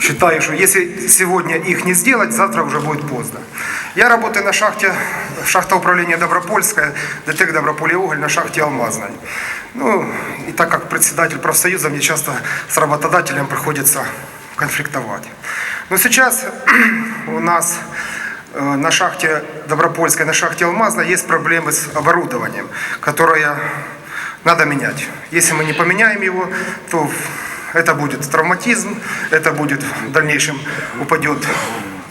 считаю, что если сегодня их не сделать, завтра уже будет поздно. Я работаю на шахте, шахта управления Добропольская, ДТЭК Добропольеуголь на шахте Алмазной. Ну, и так как председатель профсоюза, мне часто с работодателем приходится конфликтовать. Но сейчас у нас э, на шахте Добропольской, на шахте Алмазной есть проблемы с оборудованием, которое надо менять. Если мы не поменяем его, то это будет травматизм, это будет в дальнейшем упадет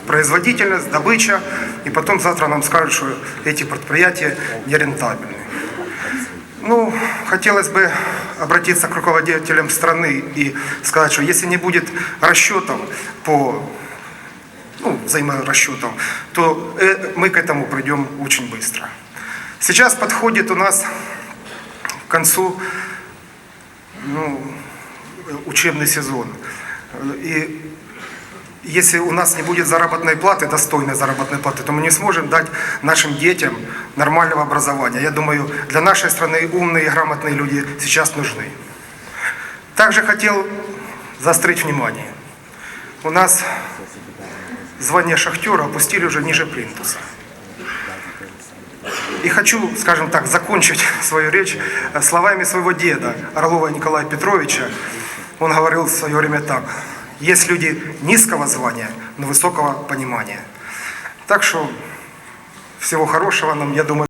производительность, добыча, и потом завтра нам скажут, что эти предприятия нерентабельны. Ну, хотелось бы обратиться к руководителям страны и сказать, что если не будет расчетов по ну, взаиморасчетов, то э, мы к этому придем очень быстро. Сейчас подходит у нас к концу ну, учебный сезон. И если у нас не будет заработной платы, достойной заработной платы, то мы не сможем дать нашим детям нормального образования. Я думаю, для нашей страны умные и грамотные люди сейчас нужны. Также хотел заострить внимание. У нас звание шахтера опустили уже ниже плинтуса. И хочу, скажем так, закончить свою речь э, словами своего деда, Орлова Николая Петровича. Он говорил в свое время так. Есть люди низкого звания, но высокого понимания. Так что всего хорошего нам, я думаю,